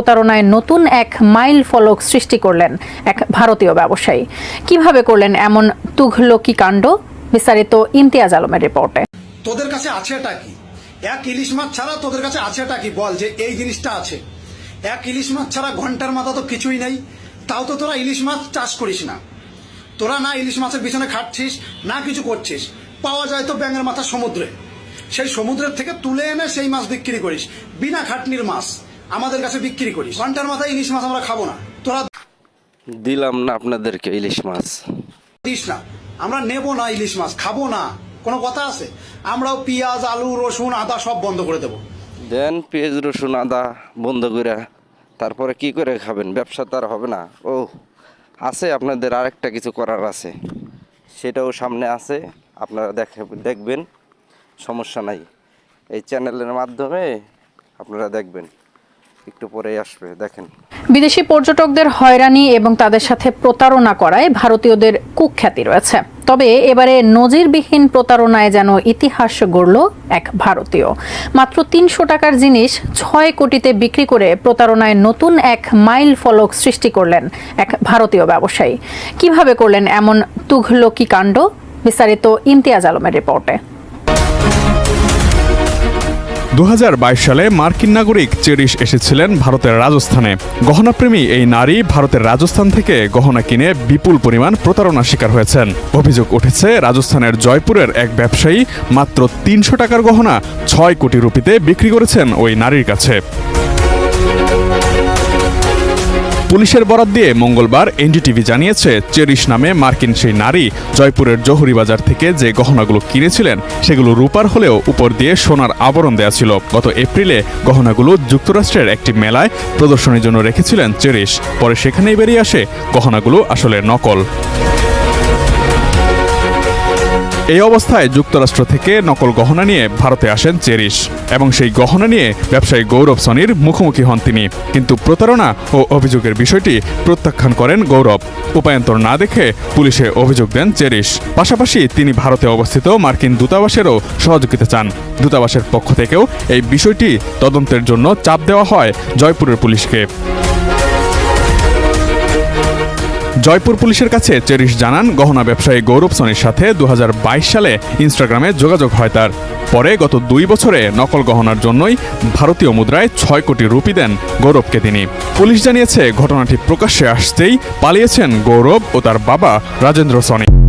প্রতারণায় নতুন এক মাইল ফলক সৃষ্টি করলেন এক ভারতীয় ব্যবসায়ী। কীভাবে করলেন এমন তুঘলকি কাণ্ড? বিস্তারিত ইমতিয়াজ আলমের রিপোর্টে। তোদের কাছে আছেটা কি? এক ইলিশ মাছ ছাড়া তোদের কাছে আছেটা কি? বল যে এই জিনিসটা আছে। এক ইলিশ মাছ ছাড়া ঘণ্টার মাথা তো কিছুই নেই। তাও তো তোরা ইলিশ মাছ চাষ করিস না। তোরা না ইলিশ মাছের পিছনে খাটছিস, না কিছু করছিস। পাওয়া যায় তো ব্যাঙের মাথা সমুদ্রে। সেই সমুদ্রের থেকে তুলে এনে সেই মাছ বিক্রি করিস। বিনা খাটনির মাছ। আমাদের কাছে বিক্রি করিস। ঘণ্টার মাথায় ইলিশ মাছ আমরা খাব না। তোরা দিলাম না আপনাদেরকে ইলিশ মাছ। দিস না। আমরা নেব না ইলিশ মাছ খাব না। কোনো কথা আছে? আমরাও পেঁয়াজ আলু রসুন আদা সব বন্ধ করে দেবো। দেন পেঁয়াজ রসুন আদা বন্ধ করে। তারপরে কি করে খাবেন? ব্যবসা তো আর হবে না। ও আছে আপনাদের আরেকটা কিছু করার আছে। সেটাও সামনে আছে। আপনারা দেখে দেখবেন। সমস্যা নাই। এই চ্যানেলের মাধ্যমে আপনারা দেখবেন। একটু পরেই আসবে, দেখেন। বিদেশি পর্যটকদের হয়রানি এবং তাদের সাথে প্রতারণা করায় ভারতীয়দের কুখ্যাতি রয়েছে। তবে এবারে নজিরবিহীন প্রতারণায় যেন ইতিহাস গড়ল এক ভারতীয়। মাত্র তিনশো টাকার জিনিস ছয় কোটিতে বিক্রি করে প্রতারণায় নতুন এক মাইল ফলক সৃষ্টি করলেন এক ভারতীয় ব্যবসায়ী। কীভাবে করলেন এমন তুঘলকি কাণ্ড? বিস্তারিত ইমতিয়াজ আলমের রিপোর্টে। দু হাজার বাইশ সালে মার্কিন নাগরিক চেরিশ এসেছিলেন ভারতের রাজস্থানে। গহনাপ্রেমী এই নারী ভারতের রাজস্থান থেকে গহনা কিনে বিপুল পরিমাণ প্রতারণার শিকার হয়েছেন। অভিযোগ উঠেছে, রাজস্থানের জয়পুরের এক ব্যবসায়ী মাত্র তিনশো টাকার গহনা ছয় কোটি রুপিতে বিক্রি করেছেন ওই নারীর কাছে। পুলিশের বরাত দিয়ে মঙ্গলবার এনডিটিভি জানিয়েছে, চেরিশ নামে মার্কিন সেই নারী জয়পুরের জহুরি বাজার থেকে যে গহনাগুলো কিনেছিলেন, সেগুলো রূপার হলেও উপর দিয়ে সোনার আবরণ দেয়া ছিল। গত এপ্রিলে গহনাগুলো যুক্তরাষ্ট্রের একটি মেলায় প্রদর্শনীর জন্য রেখেছিলেন চেরিশ। পরে সেখানেই বেরিয়ে আসে, গহনাগুলো আসলে নকল। এই অবস্থায় যুক্তরাষ্ট্র থেকে নকল গহনা নিয়ে ভারতে আসেন চেরিশ, এবং সেই গহনা নিয়ে ব্যবসায়ী গৌরব সনির মুখোমুখি হন তিনি। কিন্তু প্রতারণা ও অভিযোগের বিষয়টি প্রত্যাখ্যান করেন গৌরব। উপায়ন্তর না দেখে পুলিশে অভিযোগ দেন চেরিশ। পাশাপাশি তিনি ভারতে অবস্থিত মার্কিন দূতাবাসেরও সহযোগিতা চান। দূতাবাসের পক্ষ থেকেও এই বিষয়টি তদন্তের জন্য চাপ দেওয়া হয় জয়পুরের পুলিশকে। জয়পুর পুলিশের কাছে চেরিশ জানান, গহনা ব্যবসায়ী গৌরব সনির সাথে দু হাজার বাইশ সালে ইনস্টাগ্রামে যোগাযোগ হয় তার। পরে গত দুই বছরে নকল গহনার জন্যই ভারতীয় মুদ্রায় ছয় কোটি রুপি দেন গৌরবকে তিনি। পুলিশ জানিয়েছে, ঘটনাটি প্রকাশ্যে আসতেই পালিয়েছেন গৌরব ও তার বাবা রাজেন্দ্র সনি।